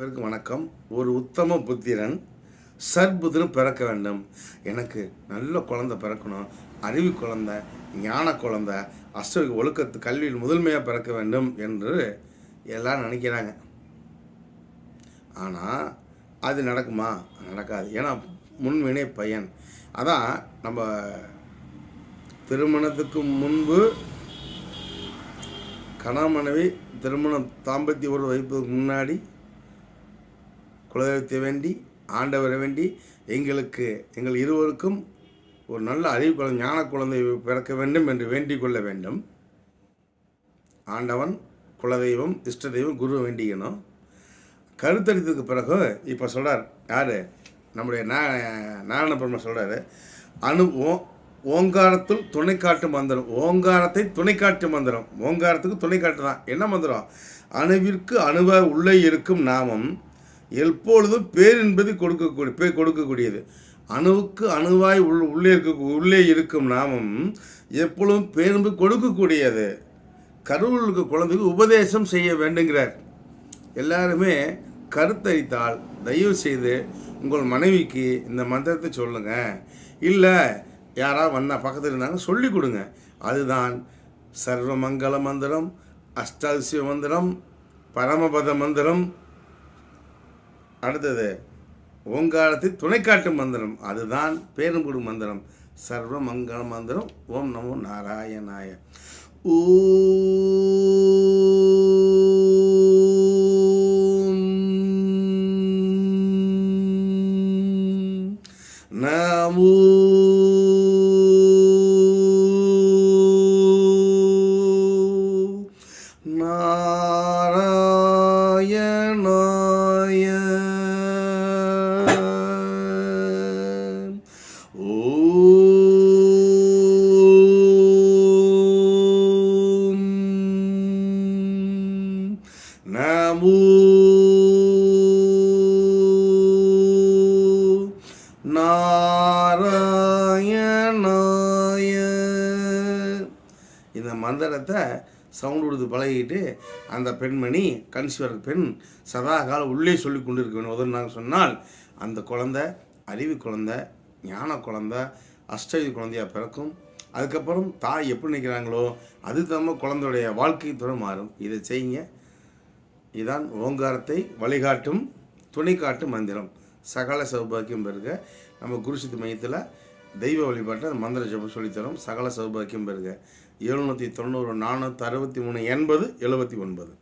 அனைவருக்கும் வணக்கம். ஒரு உத்தம புத்திரன் சற்புத்திரன் பிறக்க வேண்டும். எனக்கு நல்ல குழந்தை பிறக்கணும். அறிவு குழந்தை ஞான குழந்தை அஷ்ட ஒழுக்கத்து கல்வியில் முதன்மையாக பிறக்க வேண்டும் என்று எல்லாம் நினைக்கிறாங்க. ஆனால் அது நடக்குமா? நடக்காது. ஏன்னா முன்வினை பையன். அதான் நம்ம திருமணத்துக்கு முன்பு கணவன் மனைவி திருமணம் தாம்பத்திய உறவு வைப்பதுக்கு முன்னாடி குலதெய்வத்தை வேண்டி ஆண்டவரை வேண்டி எங்களுக்கு எங்கள் இருவருக்கும் ஒரு நல்ல அறிவு குழந்தை ஞான குழந்தை பிறக்க வேண்டும் என்று வேண்டிக் கொள்ள வேண்டும். ஆண்டவன் குலதெய்வம் இஷ்ட தெய்வம் குரு வேண்டிக்கணும். கருத்தரித்ததுக்கு பிறகு இப்போ சொல்கிறார் யார்? நம்முடைய நா நாராயண பெருமை சொல்கிறாரு அணு ஓ ஓங்காரத்தில் துணை காட்டு மந்திரம் ஓங்காரத்தை துணை காட்டு மந்திரம் ஓங்காரத்துக்கு துணை காட்டு தான் என்ன மந்திரம்? அணுவிற்கு அணுவ உள்ளே இருக்கும் நாமம் எப்பொழுதும் பேரின்பது கொடுக்கக்கூடிய பேர் கொடுக்கக்கூடியது. அணுவுக்கு அணுவாய் உள் உள்ளே இருக்க உள்ளே இருக்கும் நாமம் எப்பொழுதும் பேரின்பு கொடுக்கக்கூடியது. கருவில் இருக்க குழந்தைக்கு உபதேசம் செய்ய வேண்டுங்கிறார். எல்லாருமே கருத்தரித்தால் தயவு செய்து உங்கள் மனைவிக்கு இந்த மந்திரத்தை சொல்லுங்கள் இல்லை யாராவது வந்தால் பக்கத்தில் இருந்தாங்க சொல்லி கொடுங்க. அதுதான் சர்வமங்கல மந்திரம் அஷ்டாதிசிய மந்திரம் பரமபத மந்திரம் அடுத்தது ஓங்காரத்தை துணைக்காட்டு மந்திரம். அதுதான் பேரும்புடு மந்திரம். சர்வ மங்கள மந்திரம். ஓம் நமோ நாராயணாய. ஓம் நமோ நமோ நாராயணாய இந்த மந்திரத்தை சவுண்ட் கொடுத்து பழகிட்டு அந்த பெண்மணி கன்சீவர் பெண் சதா காலம் உள்ளே சொல்லி கொண்டு இருக்க வேண்டும் உதவினாங்க சொன்னால் அந்த குழந்தை அறிவு குழந்தை ஞான குழந்தை அஷ்டவி குழந்தையாக பிறக்கும். அதுக்கப்புறம் தாய் எப்படி நிற்கிறாங்களோ அது தம்ம குழந்தையுடைய வாழ்க்கை துறை மாறும். இதை செய்யுங்க. இதான் ஓங்காரத்தை வழிகாட்டும் துணை காட்டும் மந்திரம். சகல சௌபாக்கியம் பெருக நம்ம குருசித்து மையத்தில் தெய்வ வழிபாட்டை அந்த மந்திர ஜபம் சொல்லித்தரும். சகல சௌபாக்கியம் பெருக எழுநூற்றி தொண்ணூறு நானூற்றி அறுபத்தி மூணு எண்பது எழுபத்தி ஒன்பது.